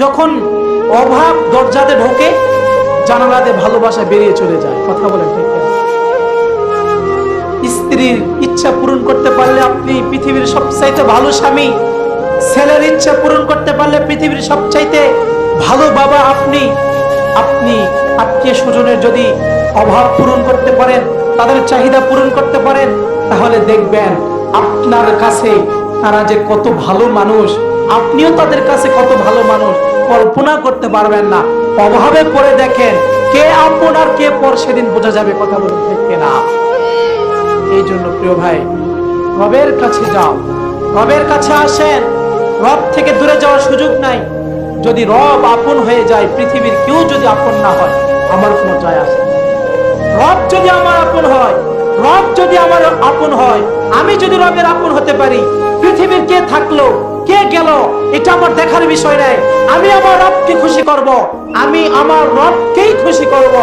যখন অভাব দরজাতে ঢোকে, জানালাতে ভালোবাসা বেরিয়ে চলে যায়। কথা বলেন ঠিক স্ত্রীর ইচ্ছা পূরণ করতে পারলে আপনি পৃথিবীর সবচাইতে ভালো স্বামী। ছেলের ইচ্ছা পূরণ করতে পারলে পৃথিবীর সবচাইতে ভালো বাবা আপনি। আপনি আত্মীয় স্বজনের যদি অভাব পূরণ করতে পারেন, তাদের চাহিদা পূরণ করতে পারেন, তাহলে দেখবেন আপনার কাছে তারা যে কত ভালো মানুষ, আপনিও তাদের কাছে কত ভালো মানুষ, কল্পনা করতে পারবেন না। অভাবে পড়ে দেখেন, কে আপন আর কে পর সেদিন বোঝা যাবে কথা বলতে না এই জন্য প্রিয় ভাই, রবের কাছে যাও। রবের কাছে আসেন, রব থেকে দূরে যাওয়ার সুযোগ নাই। যদি রব আপন হয়ে যায়, পৃথিবীর কেউ যদি আপন না হয়, আমার কোনো যায় আসে রব যদি আমার আপন হয়, রব যদি আমার আপন হয়, আমি যদি রবের আপন হতে পারি এটা আমার দেখার বিষয় নাই। আমি আমার রবকে খুশি করব। আমি আমার রবকেই খুশি করব।